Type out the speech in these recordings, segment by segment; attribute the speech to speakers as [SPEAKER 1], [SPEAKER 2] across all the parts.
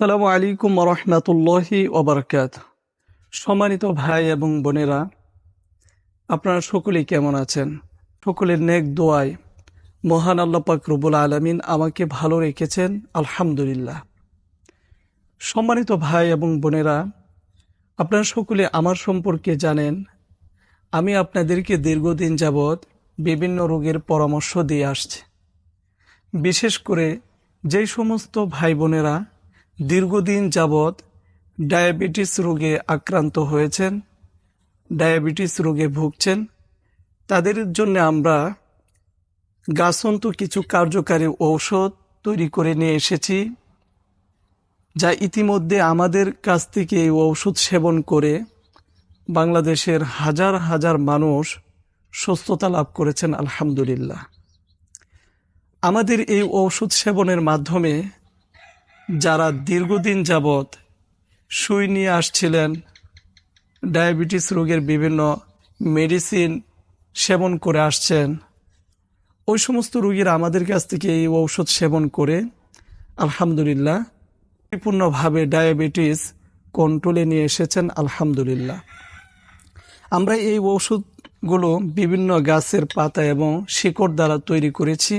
[SPEAKER 1] সালামু আলাইকুম রহমতুল্লাহি ওবরকাত সম্মানিত ভাই এবং বোনেরা, আপনারা সকলেই কেমন আছেন? সকলের নেক দোয়ায় মহান আল্লাহ পাক রব্বুল আলমিন আমাকে ভালো রেখেছেন, আলহামদুলিল্লাহ। সম্মানিত ভাই এবং বোনেরা, আপনারা সকলে আমার সম্পর্কে জানেন, আমি আপনাদেরকে দীর্ঘদিন যাবৎ বিভিন্ন রোগের পরামর্শ দিয়ে আসছি। বিশেষ করে যেই সমস্ত ভাই বোনেরা দীর্ঘদিন যাবৎ ডায়াবেটিস রোগে আক্রান্ত হয়েছেন, ডায়াবেটিস রোগে ভুগছেন। তাদের জন্য আমরা গাছন্ত কিছু কার্যকারী ঔষধ তৈরি করে নিয়ে এসেছি, যা ইতিমধ্যে আমাদের কাছ থেকে এই ঔষধ সেবন করে বাংলাদেশের হাজার হাজার মানুষ সুস্থতা লাভ করেছেন, আলহামদুলিল্লাহ। আমাদের এই ঔষধ সেবনের মাধ্যমে যারা দীর্ঘদিন যাবৎ সুই নিয়ে আসছিলেন, ডায়াবেটিস রোগের বিভিন্ন মেডিসিন সেবন করে আসছেন, ওই সমস্ত রোগীরা আমাদের কাছ থেকে এই ঔষধ সেবন করে আলহামদুলিল্লাহ পরিপূর্ণভাবে ডায়াবেটিস কন্ট্রোলে নিয়ে এসেছেন, আলহামদুলিল্লাহ। আমরা এই ঔষধগুলো বিভিন্ন গাছের পাতা এবং শিকড় দ্বারা তৈরি করেছি।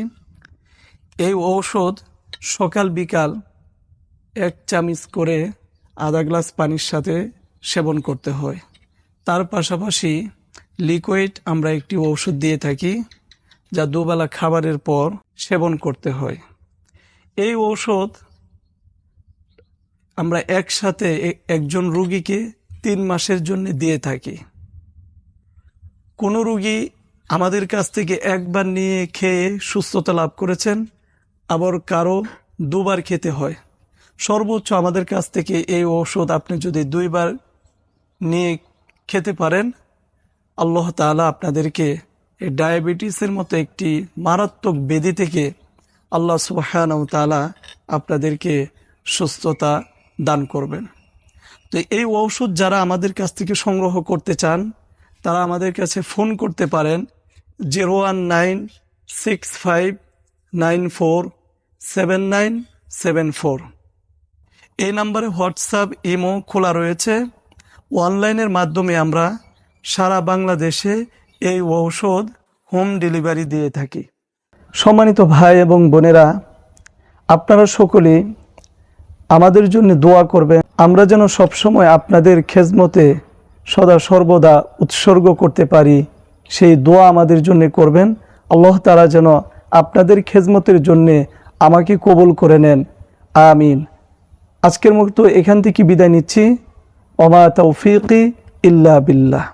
[SPEAKER 1] এই ঔষধ সকাল বিকাল এক চামিচ করে আধা গ্লাস পানির সাথে সেবন করতে হয়। তার পাশাপাশি লিকুইড আমরা একটি ঔষধ দিয়ে থাকি, যা দুবেলা খাবারের পর সেবন করতে হয়। এই ঔষধ আমরা একসাথে একজন রুগীকে তিন মাসের জন্য দিয়ে থাকি। কোনো রুগী আমাদের কাছ থেকে একবার নিয়ে খেয়ে সুস্থতা লাভ করেছেন, আবার কারও দুবার খেতে হয়। সর্বোচ্চ আমাদের কাছ থেকে এই ঔষধ আপনি যদি দুইবার নিয়ে খেতে পারেন, আল্লাহ তাআলা আপনাদেরকে এই ডায়াবেটিসের মতো একটি মারাত্মক ব্যাধি থেকে আল্লাহ সুবাহান তাআলা আপনাদেরকে সুস্থতা দান করবেন। তো এই ঔষধ যারা আমাদের কাছ থেকে সংগ্রহ করতে চান, তারা আমাদের কাছে ফোন করতে পারেন zero one nine six five nine four seven nine seven four. এই নাম্বারে হোয়াটসঅ্যাপ, ইমো খোলা রয়েছে। অনলাইনের মাধ্যমে আমরা সারা বাংলাদেশে এই ঔষধ হোম ডেলিভারি দিয়ে থাকি। সম্মানিত ভাই এবং বোনেরা, আপনারা সকলেই আমাদের জন্য দোয়া করবেন। আমরা যেন সবসময় আপনাদের খেজমতে সদা সর্বদা উৎসর্গ করতে পারি। সেই দোয়া আমাদের জন্য করবেন। আল্লাহ তারা যেন আপনাদের খেজমতের জন্যে আমাকে কবুল করে নেন। আমিন। আজকের মতো এখান থেকে বিদায় নিচ্ছি। অমা তৌফিকি ইল্লা বিল্লাহ।